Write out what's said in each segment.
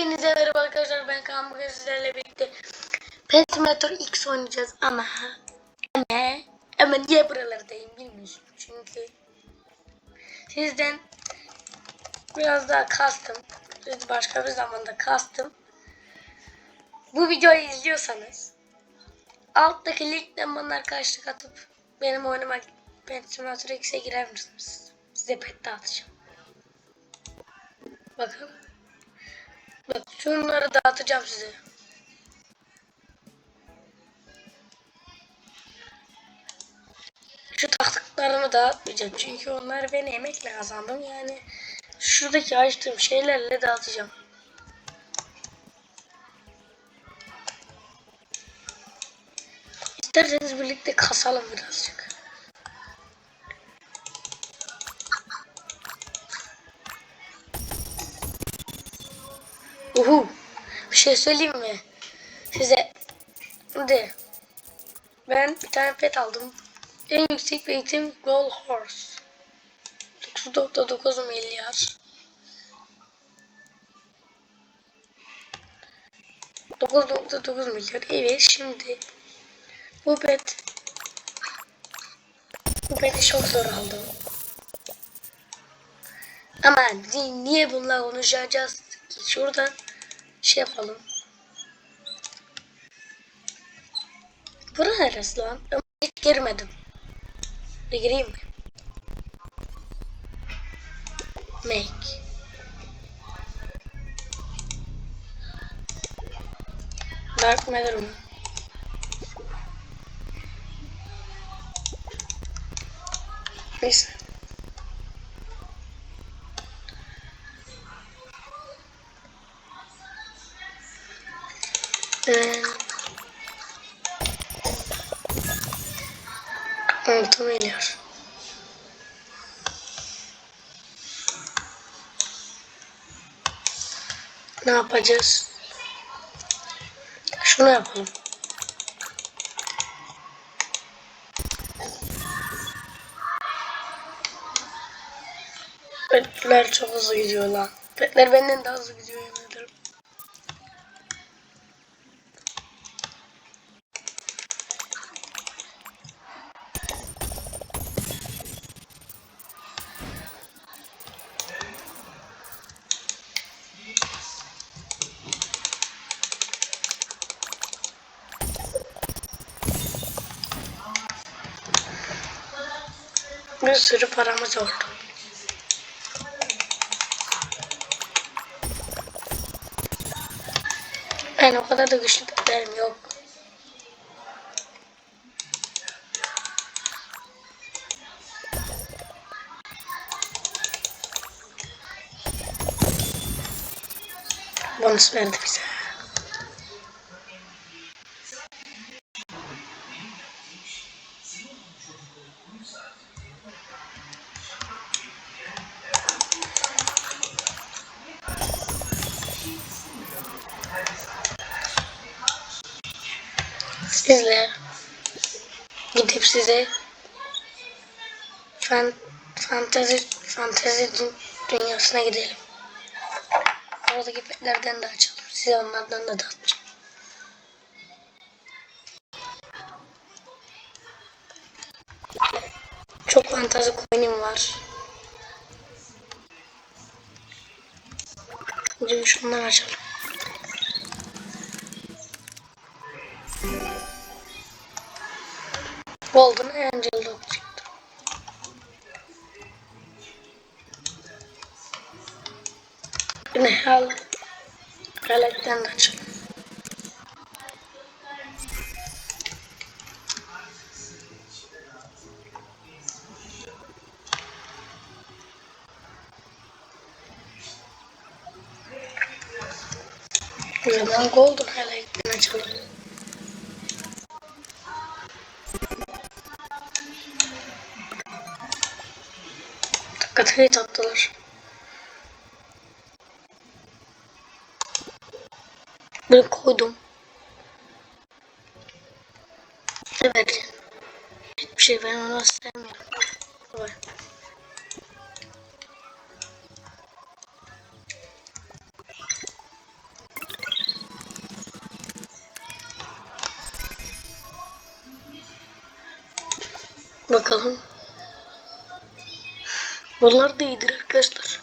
Hepinize merhaba arkadaşlar ben Kaan bugün sizlerle birlikte Pet X oynayacağız ama ama ama niye buralardayım bilmiyorum çünkü sizden biraz daha kastım başka bir zamanda kastım bu videoyu izliyorsanız alttaki linkten bana arkadaşlık atıp benim oynamak Pet X'e girer misiniz? Size pet dağıtacağım. Bakın. Bak şunları dağıtacağım size. Şu taktıklarımı dağıtmayacağım. Çünkü onları ben emekle kazandım. Yani şuradaki açtığım şeylerle dağıtacağım. İsterseniz birlikte kasalım birazcık. Uhu. Bir şey söyleyeyim mi? Size. Şimdi. Ben bir tane pet aldım. En yüksek eğitim Gold Horse. 9.9 milyar. 9.9 milyar. Evet şimdi bu pet bu peti çok zor aldım. Ama ni- niye bununla konuşacağız? Şuradan şey yapalım. Bura neresi lan? Hiç girmedim. Bir gireyim mi? Make. Dark Matter mı? Neyse. Ee, Altı milyar. Ne yapacağız? Şunu yapalım. Petler çok hızlı gidiyor lan. Petler benden daha hızlı gidiyor Bir sürü paramız oldu. Yani o kadar da güçlü petlerim yok. Bonus verdi bize. Sizle gidip size fan, fantezi fantezi dü- dünyasına gidelim. Oradaki petlerden de açalım. Size onlardan da dağıtacağım. Çok fantezi coin'im var. Şimdi şunları açalım. Golden Angel Dog çıktı. Galak'tan da açalım. O zaman Golden Galak'tan açalım. Katkıyı tattılar. Bunu koydum. Evet. Hiçbir şey ben onu sevmiyorum. Bakalım. Bunlar da iyidir arkadaşlar.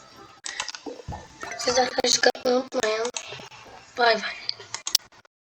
Siz arkadaşlık atmayı unutmayın. Bay bay.